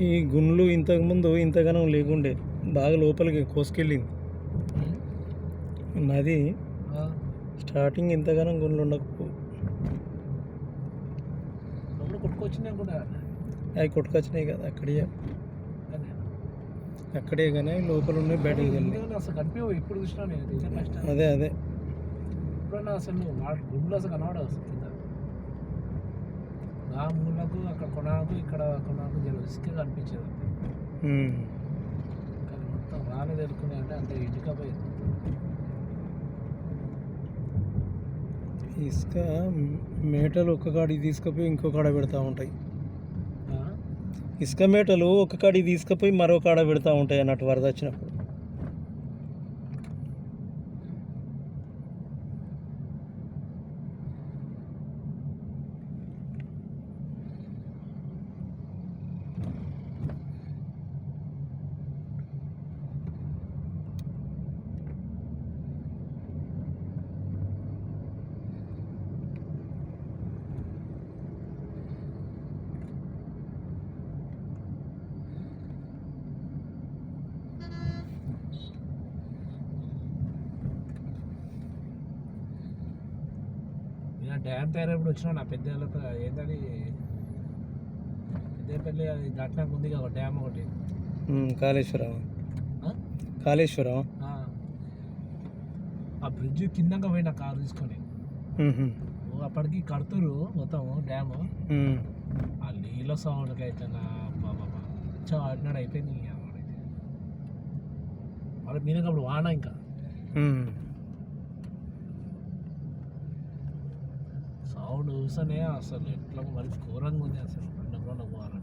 ఈ గుండ్లు ఇంతకుముందు ఇంతగానం లేకుండే బాగా లోపలికి కోసుకెళ్ళింది. నది స్టార్టింగ్ ఇంతగానం గుండ్లు ఉండకపో. అవి కొట్టుకొచ్చినాయి కదా అక్కడే. అక్కడే కానీ లోపల ఉన్నాయి బయటకు టైం. అదే అదే. అసలు గుండెలు అసలు ఆ మూలకు అక్కడ కొనాకు ఇక్కడ కొనాకు ఇసుకే కనిపించేది. కానీ మొత్తం అంటే అంత ఇసుక మేటలు ఒక కాడికి తీసుకుపోయి ఇంకో కాడ పెడతా ఉంటాయి? ఇసుక మేటలు ఒక కాడికి తీసుకుపోయి మరో కాడ పెడతా ఉంటాయి అన్నట్టు వరద వచ్చినప్పుడు నేను డ్యామ్ తయారైనప్పుడు వచ్చినా నా పెద్ద ఏంటది పెద్దపల్లి అది దాటినాక ఉంది ఒక డ్యామ్ ఒకటి. కాళేశ్వరం? కాళేశ్వరం? ఆ. బ్రిడ్జ్ కిందంగా పోయిన కారు తీసుకొని. అప్పటికి కడుతురు మొత్తం డ్యామ్. ఆ నీళ్ళ సౌండ్కి అయితే నా బాబా ఆడినాడు అయిపోయింది. వాళ్ళ మీదకి అప్పుడు వాన ఇంకా. సౌండ్ చూస్తేనే అసలు ఎట్లా మరి ఘోరంగా ఉంది అసలు. రెండు రెండు పోవాలంటే